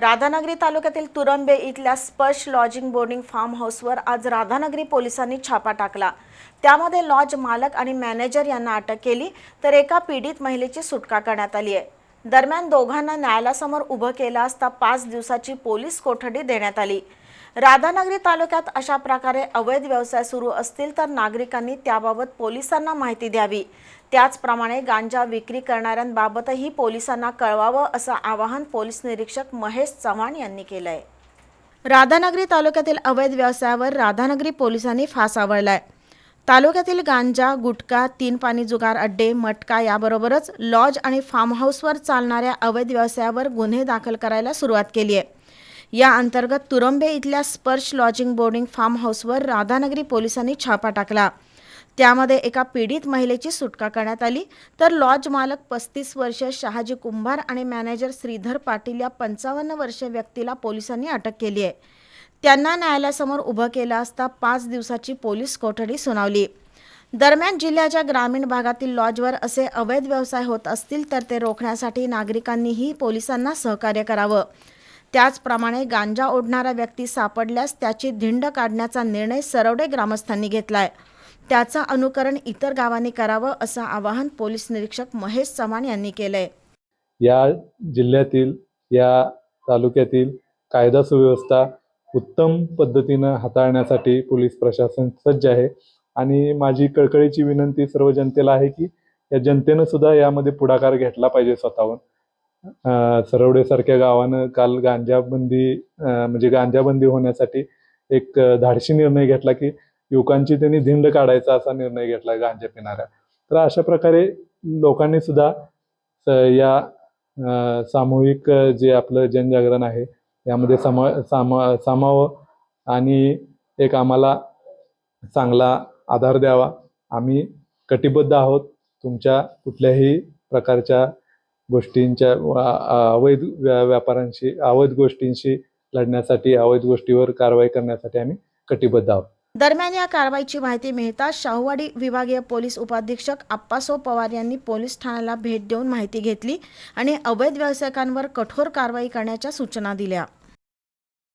राधानगरी तालुक्यातील तुरंबे इथल्या स्पर्श लॉजिंग बोर्डिंग फार्म हाऊसवर आज राधानगरी पोलिसांनी छापा टाकला. त्यामध्ये लॉज मालक आणि मॅनेजर यांना अटक केली तर एका पीडित महिलेची सुटका करण्यात आली आहे. दरम्यान दोघांना न्यायालयासमोर उभं केलं असता पाच दिवसाची पोलीस कोठडी देण्यात आली. राधानगरी तालुक्यात अशा प्रकारे अवैध व्यवसाय सुरू असतील तर नागरिकांनी त्याबाबत पोलिसांना माहिती द्यावी. त्याचप्रमाणे गांजा विक्री करणाऱ्यांबाबतही पोलिसांना कळवावं असं आवाहन पोलीस निरीक्षक महेश चव्हाण यांनी केलं आहे राधानगरी तालुक्यातील अवैध व्यवसायावर राधानगरी पोलिसांनी फास आवळलाय. तालुक्यातील गांजा गुटखा तीन पाणी जुगार अड्डे मटका याबरोबरच लॉज आणि फार्म हाऊसवर चालणाऱ्या अवैध व्यवसायावर गुन्हे दाखल करायला सुरुवात केली आहे. या अंतर्गत तुरंबे इथल्या स्पर्श लॉजिंग बोर्डिंग फार्म हाऊसवर राधानगरी पोलिसांनी छापा टाकला. त्यामध्ये एका पीडित महिलेची सुटका करण्यात आली. तर लॉज मालक पस्तीस वर्ष शहाजी कुंभार आणि मॅनेजर श्रीधर पाटील या पंचावन्न वर्ष व्यक्तीला पोलिसांनी अटक केली आहे. त्यांना न्यायालयासमोर उभं केलं असता पाच दिवसाची पोलीस कोठडी सुनावली. दरम्यान जिल्ह्याच्या ग्रामीण भागातील लॉजवर असे अवैध व्यवसाय होत असतील तर ते रोखण्यासाठी नागरिकांनीही पोलिसांना सहकार्य करावं. त्याचप्रमाणे गांजा ओढणारा व्यक्ती सापडल्यास त्याची धिंड काढण्याचा निर्णय सरवडे ग्रामस्थांनी घेतलाय. त्याचं अनुकरण इतर गावांनी करावं असं आवाहन पोलीस निरीक्षक महेश चव्हाण यांनी केलंय. या जिल्ह्यातील या तालुक्यातील कायदा सुव्यवस्था उत्तम पद्धतीनं हाताळण्यासाठी पोलीस प्रशासन सज्ज आहे. आणि माझी कळकळीची विनंती सर्व जनतेला आहे की या जनतेनं सुद्धा यामध्ये पुढाकार घेतला पाहिजे स्वतःहून. सरवडेसारख्या गावानं काल गांजाबंदी म्हणजे गांजाबंदी होण्यासाठी एक धाडशी निर्णय घेतला की युवकांची त्यांनी धिंड काढायचा असा निर्णय घेतला गांजा पिणाऱ्या. तर अशा प्रकारे लोकांनी सुद्धा स- या सामूहिक जे आपलं जनजागरण आहे यामध्ये समा सामा सामावं आणि एक आम्हाला चांगला आधार द्यावा. आम्ही कटिबद्ध आहोत. तुमच्या कुठल्याही प्रकारच्या गोष्टींच्या अवैध व्या- व्यापारांशी अवैध गोष्टींशी लढण्यासाठी अवैध गोष्टीवर कारवाई करण्यासाठी आम्ही कटिबद्ध आहोत. दरम्यान या कारवाईची माहिती मिळताच शाहूवाडी विभागीय पोलीस उपाधीक्षक आप्पासो पवार यांनी पोलीस ठाण्याला भेट देऊन माहिती घेतली आणि अवैध व्यावसायिकांवर कठोर कारवाई करण्याच्या सूचना दिल्या.